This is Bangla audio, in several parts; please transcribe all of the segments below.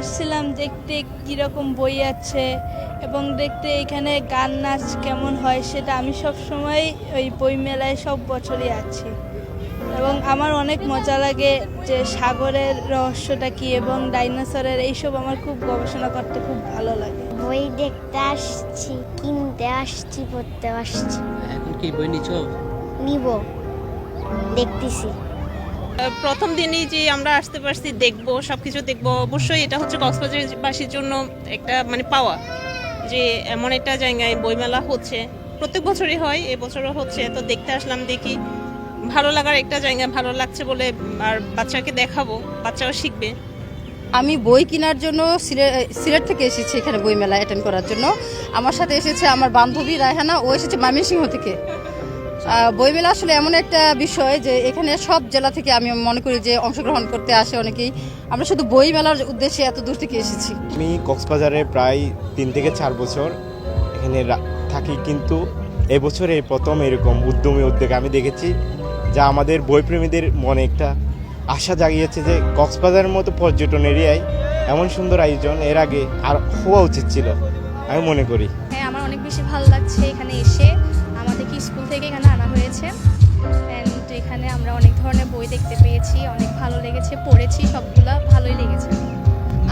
আসছিলাম দেখতে কীরকম বই আছে এবং দেখতে এখানে গান নাচ কেমন হয় সেটা আমি সব সময় ওই বই মেলায় সব বছরই আছি। এবং আমার অনেক মজা লাগে যে সাগরের রহস্যটা কি এবং ডাইনোসরের এইসব আমার খুব গবেষণা করতে খুব ভালো লাগে। বই দেখতে আসছি কিনতে আসছি পড়তে আসছি। এখন কি বই নিচ্ছ নিব দেখতেছি। প্রথম দিনই যে আমরা আসতে পারছি, দেখব, সবকিছু দেখব। অবশ্যই এটা হচ্ছে কক্সবাজারবাসীর জন্য একটা মানে পাওয়া যে এমন একটা জায়গায় বইমেলা হচ্ছে। প্রত্যেক বছরই হয়, এবছরও হচ্ছে। তো দেখতে আসলাম, দেখি ভালো লাগার একটা জায়গা, ভালো লাগছে বলে আর বাচ্চাকে দেখাবো, বাচ্চাও শিখবে। আমি বই কেনার জন্য সিলে- সিলেট থেকে এসেছি এখানে বইমেলা অ্যাটেন্ড করার জন্য। আমার সাথে এসেছে আমার বান্ধবী রায়হানা, ও এসেছে ময়মনসিংহ থেকে। বইমেলা আসলে এমন একটা বিষয় যে এখানে সব জেলা থেকে আমি মনে করি যে অংশগ্রহণ করতে আসে অনেকেই। আমরা শুধু বই মেলার উদ্দেশ্যে এত দূর থেকে এসেছি। আমি কক্সবাজারে প্রায় তিন থেকে চার বছর এখানে থাকি কিন্তু এবছর এই প্রথম এরকম উদ্যমী উদ্যোগ আমি দেখেছি যা আমাদের বইপ্রেমীদের মনে একটা আশা জাগিয়েছে যে কক্সবাজারের মতো পর্যটন এরিয়ায় এমন সুন্দর আয়োজন এর আগে আর হওয়া উচিত ছিল আমি মনে করি। হ্যাঁ আমার অনেক বেশি ভালো লাগছে এখানে দেখতে পেয়েছি, অনেক ভালো লেগেছে, পড়েছি, সবগুলা ভালোই লেগেছে।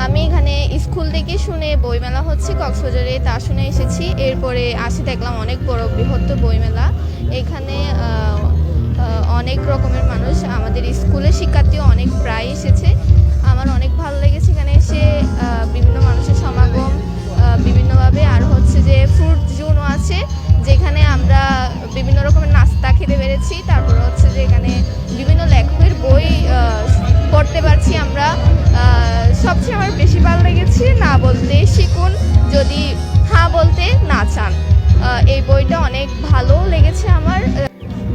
আমি এখানে স্কুল থেকে শুনে বইমেলা হচ্ছে কক্সবাজারে, তা শুনে এসেছি। এরপরে আসি দেখলাম অনেক বড় বৃহত্তর বইমেলা। এখানে অনেক রকমের মানুষ। আমাদের স্কুলের শিক্ষার্থীও অনেক প্রায় এসেছে। আমার অনেক ভালো লেগেছে এখানে এসে বিভিন্ন মানুষের সমাগম বিভিন্নভাবে। আর হচ্ছে যে ফ্রুট জোনও আছে, যেখানে আমরা বিভিন্ন রকমের নাস্তা খেতে পেরেছি। তারপর হচ্ছে যে এখানে বিভিন্ন লেখকের বই পড়তে পারছি আমরা। সবচেয়ে আমার বেশি ভালো লেগেছে না বলতে শিখুন, যদি হ্যাঁ বলতে না চান। এই বইটা অনেক ভালো লেগেছে আমার।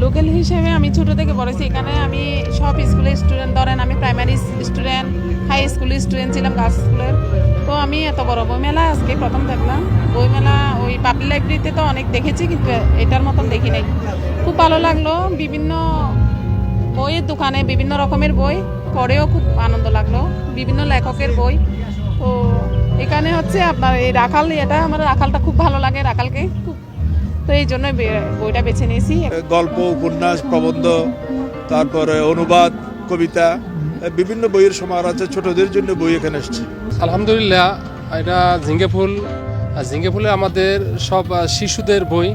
লোকাল হিসেবে আমি ছোট থেকে পড়েছি, এখানে আমি সব স্কুলের স্টুডেন্ট ধরেন আমি প্রাইমারি স্টুডেন্ট হাই স্কুলের স্টুডেন্ট ছিলাম গার্লস স্কুলের তো আমি এত বড় বইমেলা আজকে প্রথম দেখলাম। বইমেলা ওই পাবলিক লাইব্রেরিতে তো অনেক দেখেছি, কিন্তু এটার মতন দেখি নাই। খুব ভালো লাগল, বিভিন্ন বইয়ের দোকানে বিভিন্ন রকমের বই পড়েও খুব আনন্দ লাগল। বিভিন্ন লেখকের বই। তো এখানে হচ্ছে আপনার এই রাখাল এটা আমার রাখালটা খুব ভালো লাগে রাখালকে খুব। তো এই জন্য বইটা বেছে নিয়েছি। গল্প উপন্যাস প্রবন্ধ তারপরে অনুবাদ কবিতা বিভিন্ন বইয়ের সমাহার আছে। ছোটদের জন্য বই এখানে এসছে। আলহামদুলিল্লাহ এটা ঝিঙ্গে ফুল। আর ঝিঙ্গে ফুলে আমাদের সব শিশুদের বই।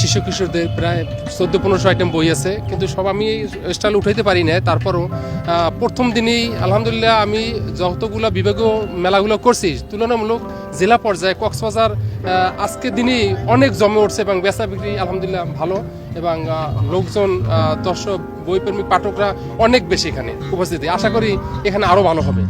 শিশু কিশোরদের প্রায় চোদ্দ, পনেরোশো আইটেম বই আছে, কিন্তু সব আমি স্টাইল উঠাইতে পারি না তারপরও প্রথম দিনেই আলহামদুলিল্লাহ আমি যতগুলো বিভাগীয় মেলাগুলো করছি, তুলনামূলক জেলা পর্যায়ে কক্সবাজার আজকের দিনেই অনেক জমে উঠছে এবং বেচা বিক্রি আলহামদুলিল্লাহ ভালো এবং লোকজন দর্শক বইপ্রেমী পাঠকরা অনেক বেশি এখানে উপস্থিতি। আশা করি এখানে আরও ভালো হবে।